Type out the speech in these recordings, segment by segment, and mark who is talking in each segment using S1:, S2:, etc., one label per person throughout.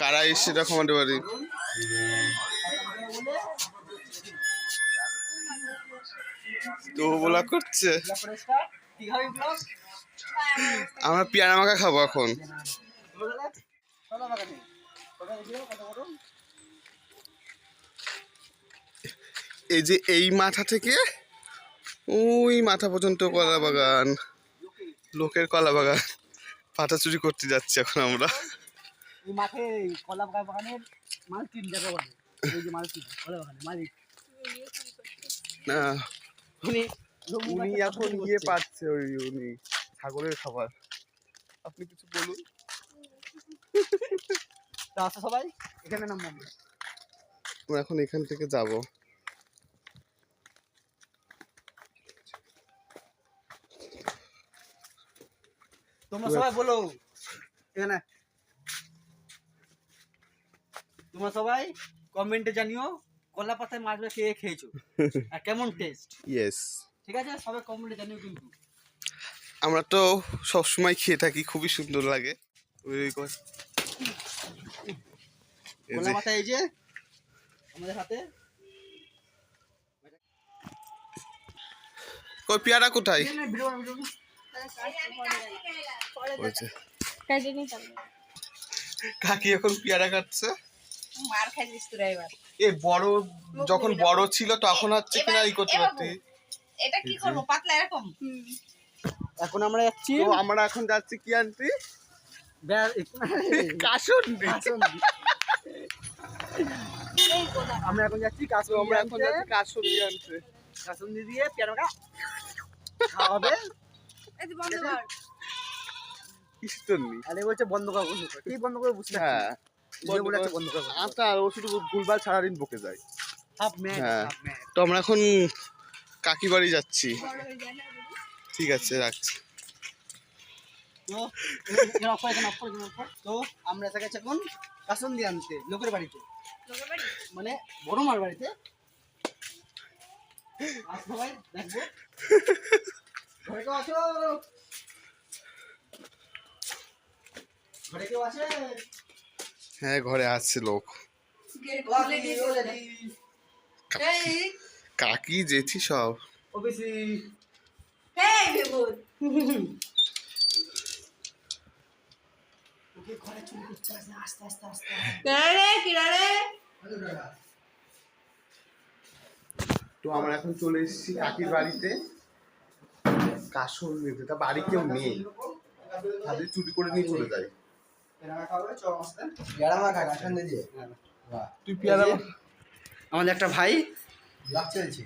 S1: কারা এসছে দেখো আমাদের বাড়ি? তো বলা করছে। আমরা পেয়ারা মাখা খাব এখন। এই যে এই মাথা থেকে, ওই মাথা পর্যন্ত কলা বাগান। লোকের কলা বাগান। পাতা চুরি করতে যাচ্ছি এখন আমরা।
S2: এই মাঠে কলা বাগান বাগানের মালকিন যাকে বলে এই যে মালকিন কলা বাগানের মালিক।
S1: না
S2: উনি
S1: উনি এখন ইয়ে পাচ্ছে ওই উনি ছাগলের খাবার। আপনি কিছু বলুন।
S2: তো আসো সবাই? এখানে নাম
S1: এখন এখান থেকে যাব।
S2: তোমরা সবাই বলো। এখানে তোমরা সবাই কমেন্টে জানিও কলা পাতায় মাছটা কে খেয়েছো। আর কেমন টেস্ট
S1: ইয়েস
S2: ঠিক আছে সবাই কমেন্টে জানিও কিন্তু।
S1: আমরা তো সব সময় খেয়ে থাকি খুবই সুন্দর লাগে। ওই ওই কর-
S2: কলা
S1: যে
S2: পাতা এই যে আমাদের হাতে।
S1: কই পেয়ারা কোথায়? কাকি এখন পেয়ারা কাটছে।
S3: মার খাইছিস তোরা এবার।
S1: এ বড় যখন বড় ছিল তখন হচ্ছে কিনা ই করতে পারতি।
S3: এটা কি করব পাতলা এরকম?
S2: এখন আমরা যাচ্ছি।
S1: তো আমরা এখন যাচ্ছি কি আনতে।
S2: আমরা এখন যাচ্ছি
S1: তো আমরা এখন যাচ্ছি কাশুন আনতে।
S2: দিয়ে পেয়ারাটা খাওয়াবে
S3: এই যে বন্ধ কর।
S2: আরে বলছে বন্ধ কর বন্ধ কর। কি বন্ধ করে বুঝতে
S1: হ্যাঁ। ও শুধু সারাদিন বকে যায়। হ্যাঁ। তো আমরা এখন কাকি বাড়ি যাচ্ছি। ঠিক আছে রাখছি।
S2: তো। তো আমরা এসে গেছি এখন কাসুন্দি আনতে লোকের বাড়িতে। মানে বড় মার বাড়িতে। আজ দেখব। ঘরে কেউ আছো? ঘরে কেউ আছে?
S1: হ্যাঁ ঘরে আসছে লোক। কাকি। জেঠি সব। তো আমরা এখন চলে এসেছি কাকির বাড়িতে। কাশর নিতে তা বাড়ি কেউ নেই। তাদের চুরি করে নিয়ে চলে যায়। তুই পেয়ারা
S2: আমাদের একটা ভাই। চলছে।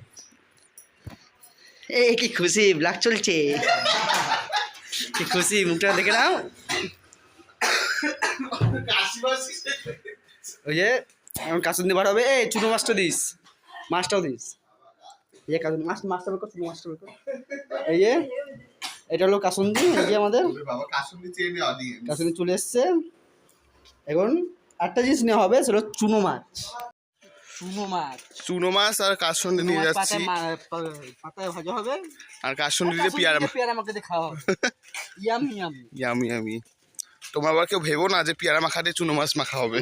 S2: এই কি খুশি ব্লাক চলছে। কি খুশি মুখটা দেখে নাও। ওই যে এখন কাসুন্দি বার হবে। এই চুনো মাছটা দিস। মাছটাও দিস। এই কাসুন্দি মাছ মাছটা বের কর চুনো মাছটা বের কর। এই যে এটা হলো কাসুন্দি এই যে আমাদের। কাসুন্দি চলে এসছে। এখন একটা জিনিস নেওয়া হবে সেটা হচ্ছে চুনো মাছ। চুনো মাছ।
S1: চুনো মাছ আর কাশন্ডি নিয়ে যাচ্ছি।
S2: পাতায় ভাজা হবে।
S1: আর কাশন্ডিতে পেয়ারা
S2: কাসুন্দিতে পেয়ারা মাখতে খাওয়া হবে। ইয়াম ইয়াম
S1: ইয়ামি আমি তোমার আবার কেউ ভেবো না যে পেয়ারা মাখা দিয়ে চুনো মাছ মাখা হবে।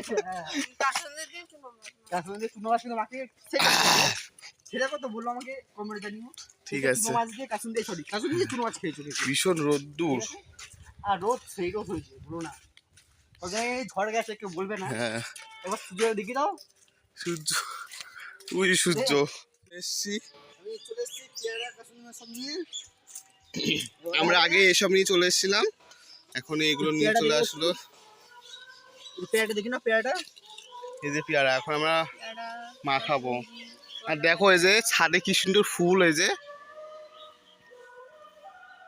S3: কাসন্দের দিন চুনো মাছ
S2: কাসুন্দি চুনো মাছ কিন্তু মাখিয়ে সেটা কত বলল আমাকে কমেন্টে জানিও
S1: ঠিক আছে।
S2: মাছ দিয়ে কাসুন্দি সরি দিয়ে চুনো মাছ খেয়েছো?
S1: ভীষণ রোদ্দুর।
S2: আর রোদ সেই রোদ হয়েছে বলো না। ওখানে ঝড় গেছে কেউ বলবে না।
S1: হ্যাঁ।
S2: এবার সূর্য দেখি দাও।
S1: সূর্য ওই সূর্য। এসছি।
S2: আমি চলে এসেছি পেয়ারা কাসুন্দি সব নিয়ে।
S1: আমরা আগে এসব নিয়ে চলে এসেছিলাম। এখন এইগুলো নিয়ে চলে আসলো।
S2: পেয়ারাটা দেখি না পেয়ারাটা?
S1: এই যে পেয়ারা এখন আমরা
S3: মা
S1: মাখাবো আর দেখো এই যে ছাদে কি সুন্দর ফুল এই যে।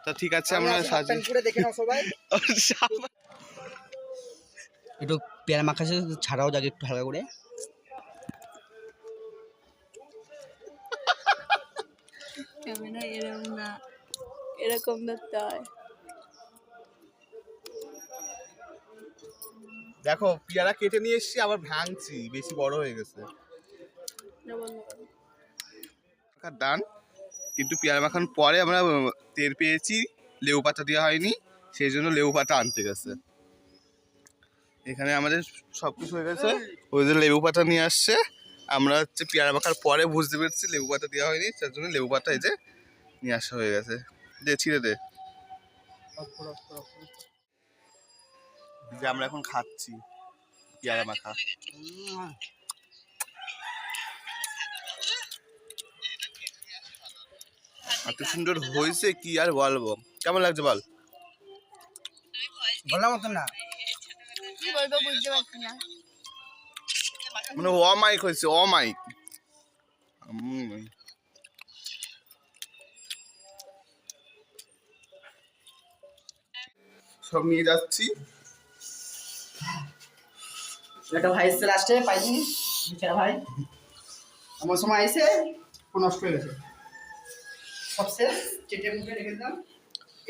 S1: তা ঠিক আছে আমরা সাজি
S2: নাও সবাই। একটু পেয়ারা মাখা ছাড়াও যাকে একটু হালকা করে।
S3: ক্যামেরা এরকম না এরকম ধরতে হয়
S1: দেখো পেয়ারা কেটে নিয়ে এসেছি আবার ভাঙছি বেশি বড় হয়ে গেছে। ডান কিন্তু পেয়ারা মাখান পরে আমরা টের পেয়েছি, লেবু পাতা দেওয়া হয়নি, সেই জন্য লেবু পাতা আনতে গেছে। এখানে আমাদের সব কিছু হয়ে গেছে। ওই যে লেবু পাতা নিয়ে আসছে। আমরা হচ্ছে পেয়ারা মাখার পরে বুঝতে পেরেছি লেবু পাতা দেওয়া হয়নি, তার জন্য লেবু পাতা এই যে নিয়ে আসা হয়ে গেছে। দে, ছিঁড়ে দে। যে আমরা এখন খাচ্ছি পেয়ারা মাখা। এত সুন্দর হয়েছে কি আর বলব? কেমন লাগছে বল?
S2: বললাম মতো না?
S3: কি বলব বুঝতে পারছি না।
S1: মানে অমাইক হয়েছে অমাইক। সব নিয়ে যাচ্ছি।
S2: একটা ভাই এসছে লাস্টে পাইনি। বিচারা ভাই। আমার সময় আইসে ও নষ্ট হয়ে গেছে। সব শেষ চেটে মুখে রেখে দিলাম।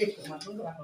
S2: এই মাত্র রাখা